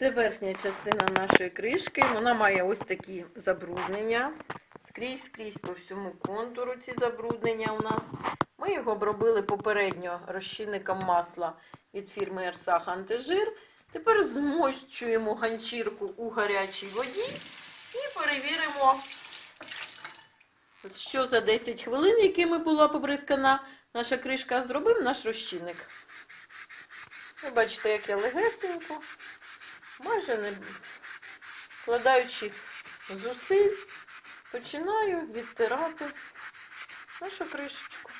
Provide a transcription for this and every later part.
Це верхня частина нашої кришки. Вона має ось такі забруднення. Скрізь, скрізь по всьому контуру ці забруднення у нас. Ми його обробили попередньо розчинником масла від фірми Ерсах Антижир. Тепер змощуємо ганчірку у гарячій воді і перевіримо, що за 10 хвилин, якими була побризкана наша кришка, зробив наш розчинник. Ви бачите, як я легесенько, майже не вкладаючи зусиль, починаю відтирати нашу кришечку.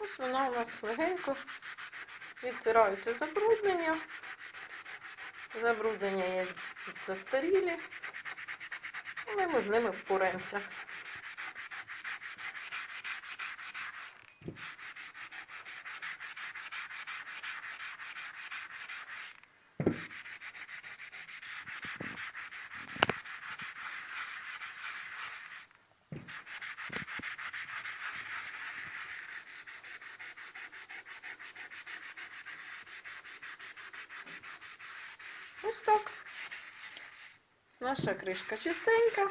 Ось вона у нас легенько відтираються забруднення. Забруднення є застарілі, але ми з ними впораємося. Ось так. Наша кришка чистенька.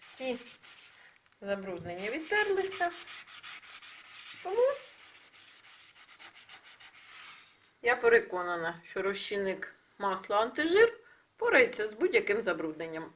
Всі забруднення відтерлися. Тому я переконана, що розчинник масла антижир порається з будь-яким забрудненням.